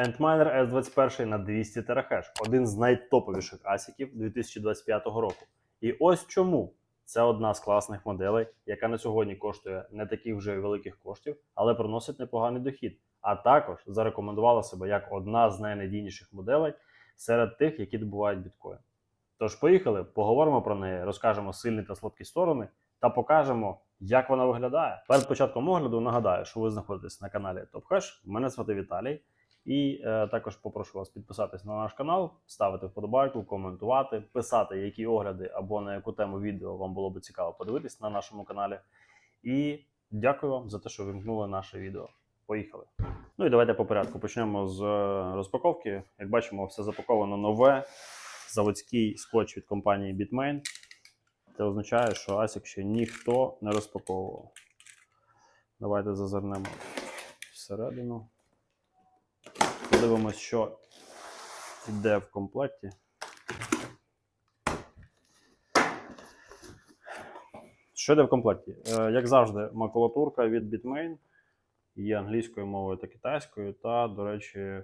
Antminer S21 на 200 терахеш один з найтоповіших асіків 2025 року. І ось чому це одна з класних моделей, яка на сьогодні коштує не таких вже великих коштів, але приносить непоганий дохід. А також зарекомендувала себе як одна з найнадійніших моделей серед тих, які добувають біткоін. Тож поїхали, поговоримо про неї, розкажемо сильні та слабкі сторони та покажемо, як вона виглядає. Перед початком огляду нагадаю, що ви знаходитесь на каналі TopHash. Мене звати Віталій. І е, також попрошу вас підписатись на наш канал, ставити вподобайку, коментувати, писати, які огляди або на яку тему відео вам було би цікаво подивитись на нашому каналі. І дякую вам за те, що вимкнули наше відео. Поїхали. Ну і давайте по порядку. Почнемо з е, розпаковки. Як бачимо, все запаковано нове. Заводський скотч від компанії Bitmain. Це означає, що ASIC ще ніхто не розпаковував. Давайте зазирнемо всередину. Подивимось, що йде в комплекті. Що йде в комплекті? Е, Як завжди, макулатурка від Bitmain. Є англійською мовою та китайською, та, до речі,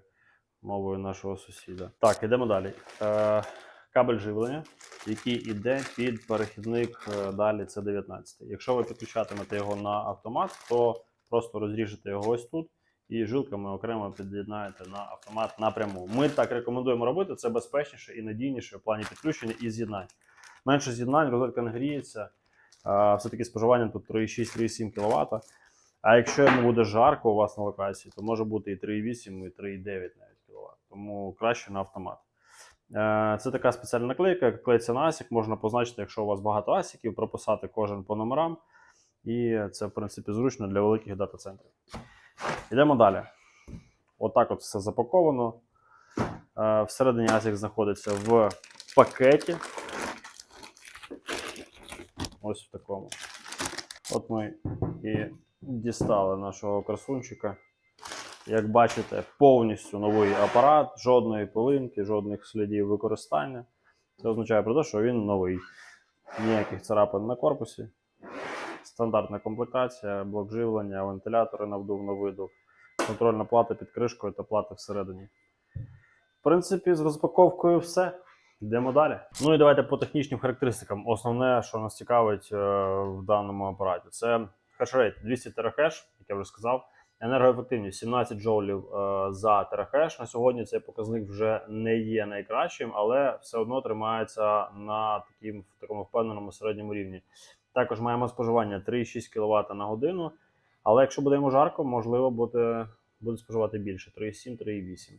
мовою нашого сусіда. Так, йдемо далі. Е, Кабель живлення, який йде під перехідник е, далі C19. Якщо ви підключатимете його на автомат, то просто розріжете його ось тут і жилками окремо під'єднаєте на автомат напряму. Ми так рекомендуємо робити, це безпечніше і надійніше в плані підключення і з'єднань. Менше з'єднань, розетка не гріється. Все-таки споживання тут 3,6-3,7 кВт. А якщо йому буде жарко у вас на локації, то може бути і 3,8, і 3,9 навіть кВт. Тому краще на автомат. Е, Це така спеціальна наклейка, як клеїться на асік, можна позначити, якщо у вас багато асіків, прописати кожен по номерам. І це, в принципі, зручно для великих дата-центрів. Йдемо далі. Отак от все запаковано. Е, Всередині ASIC знаходиться в пакеті. Ось в такому. От ми і дістали нашого красунчика. Як бачите, повністю новий апарат, жодної пилинки, жодних слідів використання. Це означає про те, що він новий. Ніяких царапин на корпусі. Стандартна комплектація, блок живлення, вентилятори навдувно видув, контрольна плата під кришкою та плата всередині. В принципі, з розпаковкою все. Йдемо далі. Ну і давайте по технічним характеристикам. Основне, що нас цікавить е, в даному апараті, це хешрейт 200 терахеш, як я вже сказав. Енергоефективність 17 джоулів е, за терахеш. На сьогодні цей показник вже не є найкращим, але все одно тримається на таким, в такому впевненому середньому рівні. Також маємо споживання 3,6 кВт на годину. Але якщо буде йому жарко, можливо, буде, буде споживати більше 3,7-3,8.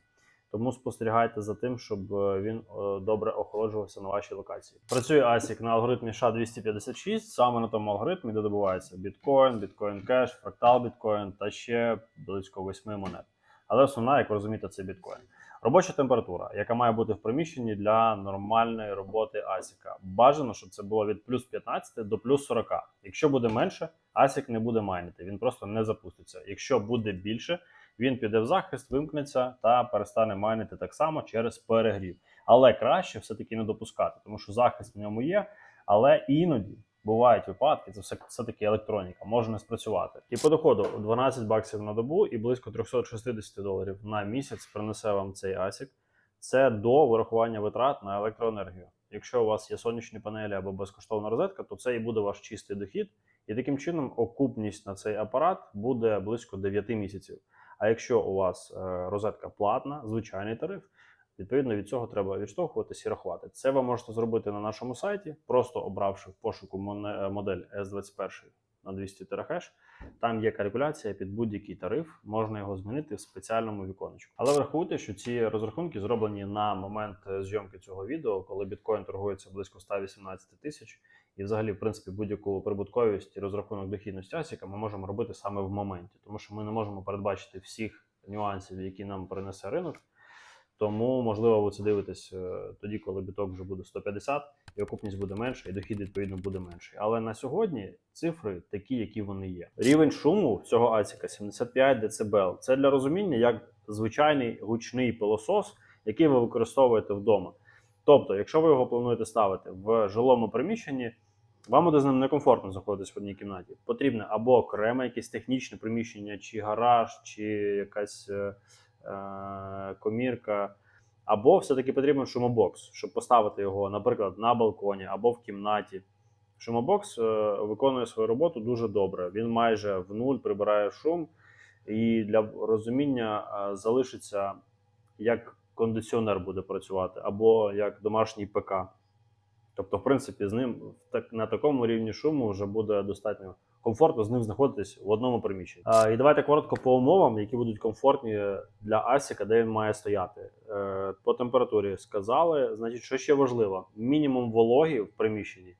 Тому спостерігайте за тим, щоб е, він е, добре охолоджувався на вашій локації. Працює ASIC на алгоритмі SHA-256, саме на тому алгоритмі, де добувається біткоін, біткоін кеш, фрактал біткоін та ще близько 8 монет. Але основна, як ви розумієте, це біткоін. Робоча температура, яка має бути в приміщенні для нормальної роботи ASIC. Бажано, щоб це було від плюс 15 до плюс 40. Якщо буде менше, ASIC не буде майнити, він просто не запуститься. Якщо буде більше, він піде в захист, вимкнеться та перестане майнити так само через перегрів. Але краще все-таки не допускати, тому що захист в ньому є, але іноді. Бувають випадки, це все, все-таки електроніка, може не спрацювати. І по доходу 12 баксів на добу і близько 360 доларів на місяць принесе вам цей ASIC. Це до вирахування витрат на електроенергію. Якщо у вас є сонячні панелі або безкоштовна розетка, то це і буде ваш чистий дохід. І таким чином окупність на цей апарат буде близько 9 місяців. А якщо у вас е, розетка платна, звичайний тариф, відповідно від цього треба відштовхуватись і рахувати. Це ви можете зробити на нашому сайті, просто обравши в пошуку е, модель S21 на 200 терахеш. Там є калькуляція під будь-який тариф, можна його змінити в спеціальному віконечку. Але врахуйте, що ці розрахунки зроблені на момент е, зйомки цього відео, коли біткоін торгується близько 118 тисяч. І, взагалі, в принципі, будь-яку прибутковість і розрахунок дохідності асіка ми можемо робити саме в моменті, тому що ми не можемо передбачити всіх нюансів, які нам принесе ринок. Тому, можливо, ви це дивитесь е, тоді, коли біток вже буде 150, і окупність буде менша, і дохід відповідно буде менший. Але на сьогодні цифри такі, які вони є. Рівень шуму цього аціка 75 дБ. Це для розуміння як звичайний гучний пилосос, який ви використовуєте вдома. Тобто, якщо ви його плануєте ставити в жилому приміщенні, вам буде з ним некомфортно знаходитись в одній кімнаті. Потрібне або окреме якесь технічне приміщення, чи гараж, чи якась е, комірка. Або все-таки потрібен шумобокс, щоб поставити його, наприклад, на балконі або в кімнаті. Шумобокс е, виконує свою роботу дуже добре. Він майже в нуль прибирає шум, і для розуміння е, залишиться як кондиціонер буде працювати, або як домашній ПК. Тобто, в принципі, з ним на такому рівні шуму вже буде достатньо комфортно з ним знаходитись в одному приміщенні. А, і давайте коротко по умовам, які будуть комфортні для Асіка, де він має стояти. Е, по температурі сказали. Значить, що ще важливо: мінімум вологі в приміщенні.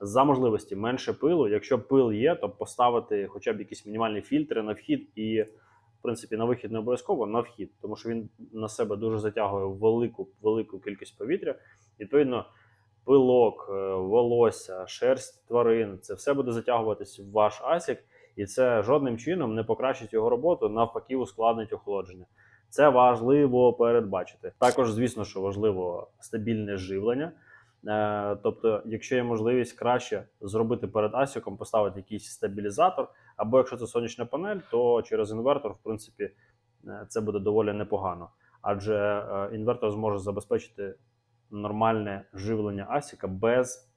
За можливості менше пилу. Якщо пил є, то поставити хоча б якісь мінімальні фільтри на вхід і, в принципі, на вихід не обов'язково на вхід, тому що він на себе дуже затягує велику велику кількість повітря. Відповідно, пилок, е, волосся, шерсть тварин це все буде затягуватись в ваш асік, і це жодним чином не покращить його роботу, навпаки, ускладнить охолодження. Це важливо передбачити. Також, звісно, що важливо стабільне живлення. Е, Тобто, якщо є можливість краще зробити перед асіком, поставити якийсь стабілізатор, або якщо це сонячна панель, то через інвертор, в принципі, е, це буде доволі непогано. Адже інвертор зможе забезпечити нормальне живлення асіка без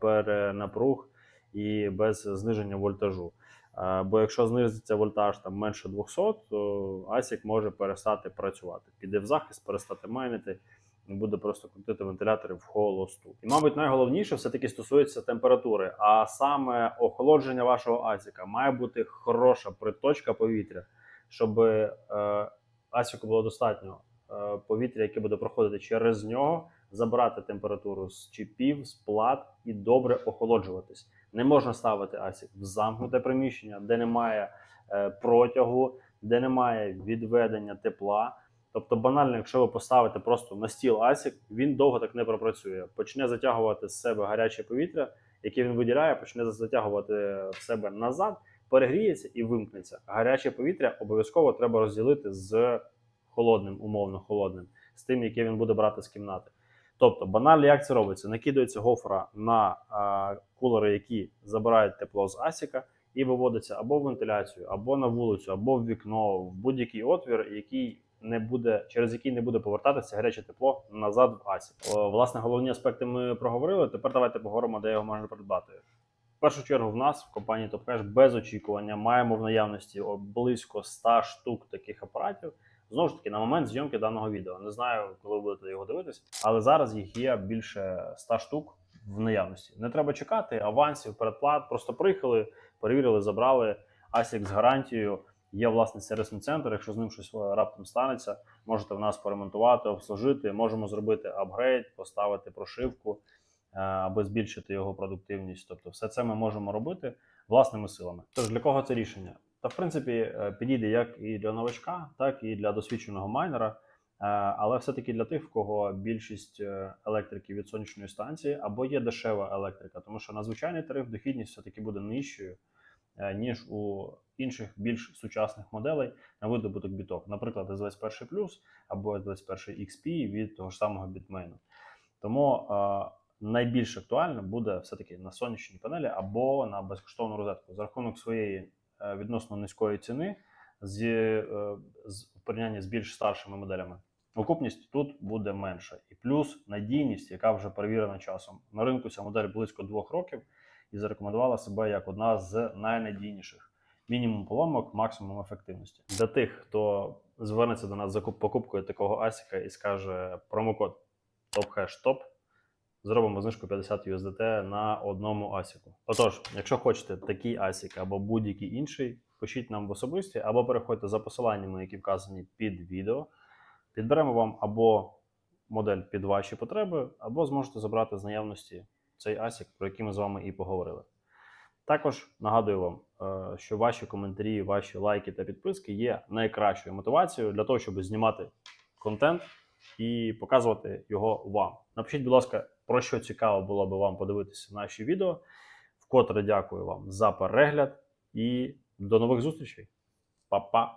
перенапруг і без зниження вольтажу. Е, Бо якщо знизиться вольтаж там менше 200, то асік може перестати працювати. Піде в захист, перестати майнити буде просто крутити вентилятори в холосту. І, мабуть, найголовніше все-таки стосується температури, а саме охолодження вашого асіка. Має бути хороша приточка повітря, щоб е, асіку було достатньо повітря, яке буде проходити через нього, забрати температуру з чіпів, з плат і добре охолоджуватись. Не можна ставити асік в замкнуте приміщення, де немає е, протягу, де немає відведення тепла. Тобто, банально, якщо ви поставите просто на стіл асік, він довго так не пропрацює. Почне затягувати з себе гаряче повітря, яке він виділяє, почне затягувати в себе назад, перегріється і вимкнеться. Гаряче повітря обов'язково треба розділити з холодним, умовно холодним, з тим, яке він буде брати з кімнати. Тобто, банально як це робиться? Накидується гофра на а, кулери, які забирають тепло з асіка, і виводиться або в вентиляцію, або на вулицю, або в вікно, в будь-який отвір, який не буде, через який не буде повертатися гаряче тепло назад в асік. О, власне, головні аспекти ми проговорили. Тепер давайте поговоримо, де його можна придбати. В першу чергу, в нас в компанії TopCash без очікування маємо в наявності близько 100 штук таких апаратів. Знову ж таки, на момент зйомки даного відео. Не знаю, коли ви будете його дивитися, але зараз їх є більше 100 штук в наявності. Не треба чекати авансів, передплат. Просто приїхали, перевірили, забрали асік з гарантією. Є власний сервісний центр. Якщо з ним щось раптом станеться, можете в нас поремонтувати, обслужити. Можемо зробити апгрейд, поставити прошивку, е, аби збільшити його продуктивність. Тобто, все це ми можемо робити власними силами. Тож для кого це рішення? Та в принципі е, підійде як і для новачка, так і для досвідченого майнера. Е, Але все-таки для тих, в кого більшість е, електрики від сонячної станції або є дешева електрика, тому що на звичайний тариф дохідність все-таки буде нижчою, ніж у інших більш сучасних моделей на видобуток біток, наприклад, S21 Plus або S21 XP від того ж самого бітмейну. Тому найбільш актуально буде все-таки на сонячній панелі або на безкоштовну розетку за рахунок своєї відносно низької ціни з, е, з в з більш старшими моделями. Окупність тут буде менша. І плюс надійність, яка вже перевірена часом. На ринку ця модель близько двох років і зарекомендувала себе як одна з найнадійніших. Мінімум поломок, максимум ефективності. Для тих, хто звернеться до нас за покупкою такого асіка і скаже промокод TOPHASH зробимо знижку 50 USDT на одному асіку. Отож, якщо хочете такий асік або будь-який інший, пишіть нам в особисті або переходьте за посиланнями, які вказані під відео. Підберемо вам або модель під ваші потреби, або зможете забрати з наявності цей асік, про який ми з вами і поговорили. Також нагадую вам, е, що ваші коментарі, ваші лайки та підписки є найкращою мотивацією для того, щоб знімати контент і показувати його вам. Напишіть, будь ласка, про що цікаво було би вам подивитися наші відео. Вкотре дякую вам за перегляд і до нових зустрічей. Па-па!